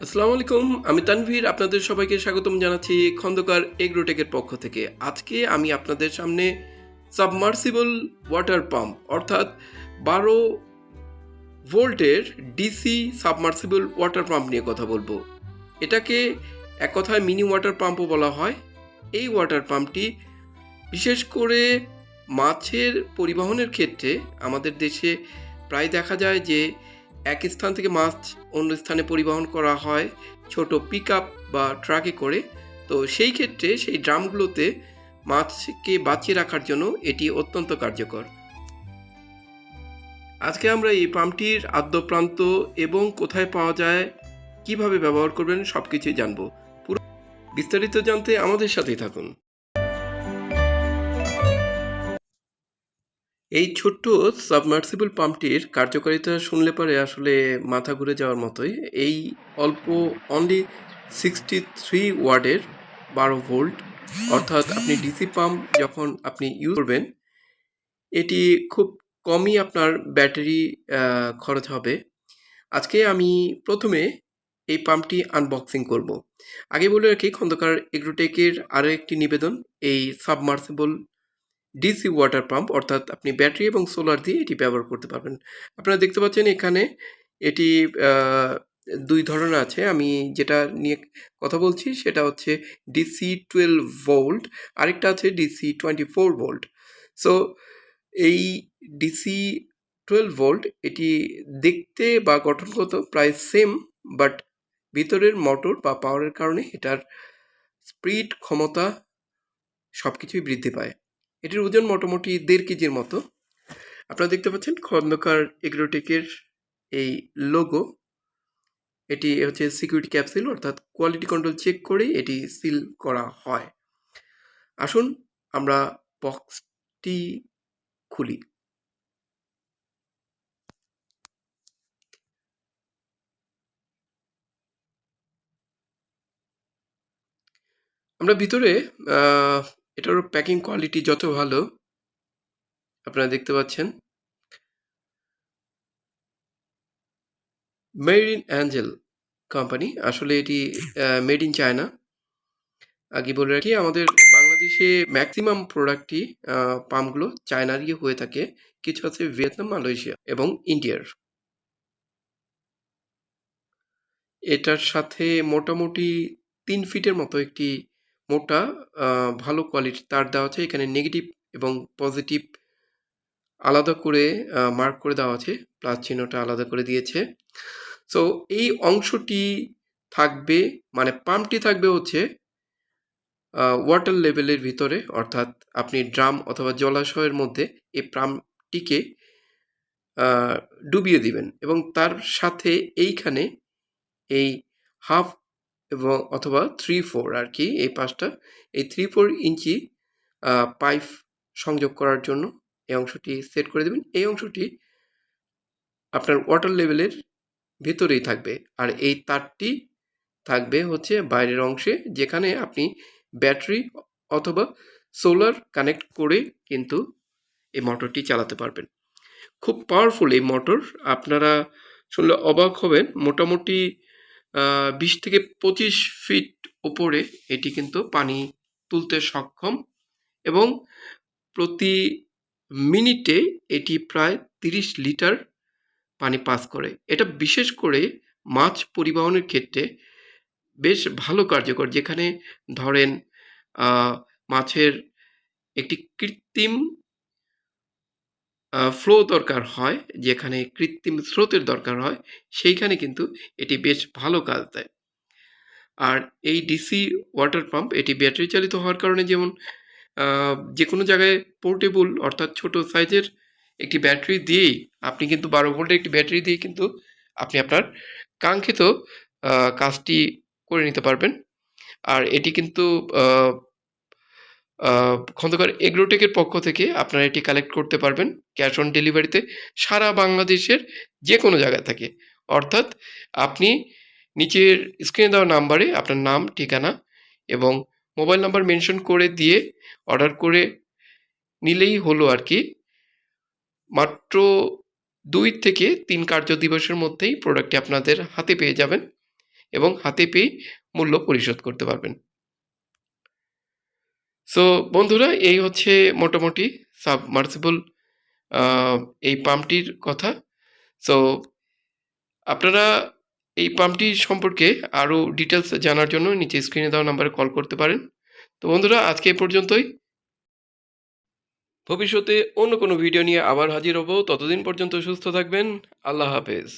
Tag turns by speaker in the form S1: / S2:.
S1: আসসালামু আলাইকুম, আমি তানভীর, আপনাদের সবাইকে স্বাগতম জানাচ্ছি খন্দকার এগ্রোটেকের পক্ষ থেকে। আজকে আমি আপনাদের সামনে সাবমার্সিবল ওয়াটার পাম্প, অর্থাৎ বারো ভোল্টের ডিসি সাবমার্সিবল ওয়াটার পাম্প নিয়ে কথা বলব। এটাকে এক কথায় মিনি ওয়াটার পাম্পও বলা হয়। এই ওয়াটার পাম্পটি বিশেষ করে মাছের পরিবহনের ক্ষেত্রে আমাদের দেশে প্রায় দেখা যায় যে এক স্থান থেকে মাছ অন্য স্থানে পরিবহন করা হয় ছোট পিক বা ট্রাকে করে। তো সেই ক্ষেত্রে সেই ড্রামগুলোতে মাছকে বাঁচিয়ে রাখার জন্য এটি অত্যন্ত কার্যকর। আজকে আমরা এই পাম্পটির আদ্যপ্রান্ত এবং কোথায় পাওয়া যায়, কীভাবে ব্যবহার করবেন সব কিছুই জানব। পুরো বিস্তারিত জানতে আমাদের সাথেই থাকুন। এই ছোট্ট সাবমার্সিবল পাম্পটির কার্যকারিতা শুনলে পরে আসলে মাথা ঘুরে যাওয়ার মতোই। এই অল্প অনলি সিক্সটি থ্রি ওয়ার্ডের বারো ভোল্ট, অর্থাৎ আপনি ডিসি পাম্প যখন আপনি ইউজ করবেন, এটি খুব কমই আপনার ব্যাটারি খরচ হবে। আজকে আমি প্রথমে এই পাম্পটি আনবক্সিং করব। আগে বলে রাখি, খন্দকার এগ্রোটেকের আরও একটি নিবেদন, এই সাবমার্সিবল ডিসি ওয়াটার পাম্প অর্থাৎ আপনি ব্যাটারি এবং সোলার দিয়ে এটি ব্যবহার করতে পারবেন। আপনারা দেখতে পাচ্ছেন এখানে এটি দুই ধরনের আছে। আমি যেটা নিয়ে কথা বলছি সেটা হচ্ছে ডিসি টুয়েলভ ভোল্ট আরেকটা আছে DC twenty four volt so এই ডিসি টুয়েলভ ভোল্ট এটি দেখতে বা গঠনগত প্রায় সেম বাট ভিতরের মোটর বা পাওয়ারের কারণে এটার স্পিড ক্ষমতা সব কিছুই বৃদ্ধি পায়। এটির ওজন মোটামুটি দেড় কেজির মতো। আপনারা দেখতে পাচ্ছেন খন্দকার এগ্রোটেকের এই লোগো এটি হচ্ছে সিকিউরিটি ক্যাপসুল অর্থাৎ কোয়ালিটি কন্ট্রোল চেক করেই এটি সিল করা হয়। আসুন আমরা বক্সটি খুলি। আমরা ভিতরে আহ, এটার প্যাকিং কোয়ালিটি যত ভালো আপনারা দেখতে পাচ্ছেন। মেড ইন অ্যাঞ্জেল কোম্পানি আসলে এটি মেড ইন চায়না আগে বলে রাখি আমাদের বাংলাদেশে ম্যাক্সিমাম প্রোডাক্টই পাম্পগুলো চায়নারই হয়ে থাকে। কিছু আছে ভিয়েতনাম মালয়েশিয়া এবং ইন্ডিয়ার এটার সাথে মোটামুটি তিন ফিটের মতো একটি মোটা ভালো কোয়ালিটির তার দেওয়া আছে, এখানে নেগেটিভ এবং পজিটিভ আলাদা করে মার্ক করে দেওয়া আছে প্লাস চিহ্নটা আলাদা করে দিয়েছে। সো এই অংশটি থাকবে মানে পাম্পটি থাকবে হচ্ছে ওয়াটার লেভেলের ভিতরে, অর্থাৎ আপনি ড্রাম অথবা জলাশয়ের মধ্যে এই পাম্পটিকে ডুবিয়ে দিবেন এবং তার সাথে এইখানে এই হাফ এবং অথবা থ্রি ফোর আর কি এই পাঁচটা। এই থ্রি ফোর ইঞ্চি পাইপ সংযোগ করার জন্য এই অংশটি সেট করে দেবেন। এই অংশটি আপনার ওয়াটার লেভেলের ভেতরেই থাকবে। আর এই তারটি থাকবে হচ্ছে বাইরের অংশে, যেখানে আপনি ব্যাটারি অথবা সোলার কানেক্ট করে কিন্তু এই মোটরটি চালাতে পারবেন। খুব পাওয়ারফুল এই মোটর আপনারা শুনলে অবাক হবেন। মোটামুটি বিশ থেকে পঁচিশ ফিট উপরে এটি কিন্তু পানি তুলতে সক্ষম এবং প্রতি মিনিটে এটি প্রায় তিরিশ লিটার পানি পাস করে। এটা বিশেষ করে মাছ পরিবহনের ক্ষেত্রে বেশ ভালো কার্যকর। যেখানে ধরেন মাছের একটি কৃত্রিম ফ্লো দরকার হয়, যেখানে কৃত্রিম স্রোতের দরকার হয়, সেইখানে কিন্তু এটি বেশ ভালো কাজ দেয়। আর এই ডিসি ওয়াটার পাম্প এটি ব্যাটারি চালিত হওয়ার কারণে যেমন যে কোনো জায়গায় পোর্টেবল অর্থাৎ ছোট সাইজের একটি ব্যাটারি দিয়েই আপনি কিন্তু বারো ভোল্টের একটি ব্যাটারি দিয়ে কিন্তু আপনি আপনার কাঙ্ক্ষিত কাজটি করে নিতে পারবেন। আর এটি কিন্তু খন্দকার এগ্রোটেকের পক্ষ থেকে আপনারা এটি কালেক্ট করতে পারবেন ক্যাশ অন ডেলিভারিতে সারা বাংলাদেশের যে কোনো জায়গা থেকে। অর্থাৎ আপনি নিচের স্ক্রিনে দেওয়া নাম্বারে আপনার নাম, ঠিকানা এবং মোবাইল নাম্বার মেনশন করে দিয়ে অর্ডার করে নিলেই হলো আর কি। মাত্র দুই থেকে তিন কার্য দিবসের মধ্যেই প্রোডাক্টটি আপনাদের হাতে পেয়ে যাবেন এবং হাতে পেয়ে মূল্য পরিশোধ করতে পারবেন। সো বন্ধুরা, এই হচ্ছে মোটামুটি সাবমার্সিবল এই পাম্পটির কথা। সো আপনারা এই পাম্পটি সম্পর্কে আরও ডিটেলস জানার জন্য নিচে স্ক্রিনে দেওয়া নাম্বারে কল করতে পারেন। তো বন্ধুরা, আজকে এই পর্যন্তই। ভবিষ্যতে অন্য কোনো ভিডিও নিয়ে আবার হাজির হব। ততদিন পর্যন্ত সুস্থ থাকবেন। আল্লাহ হাফেজ।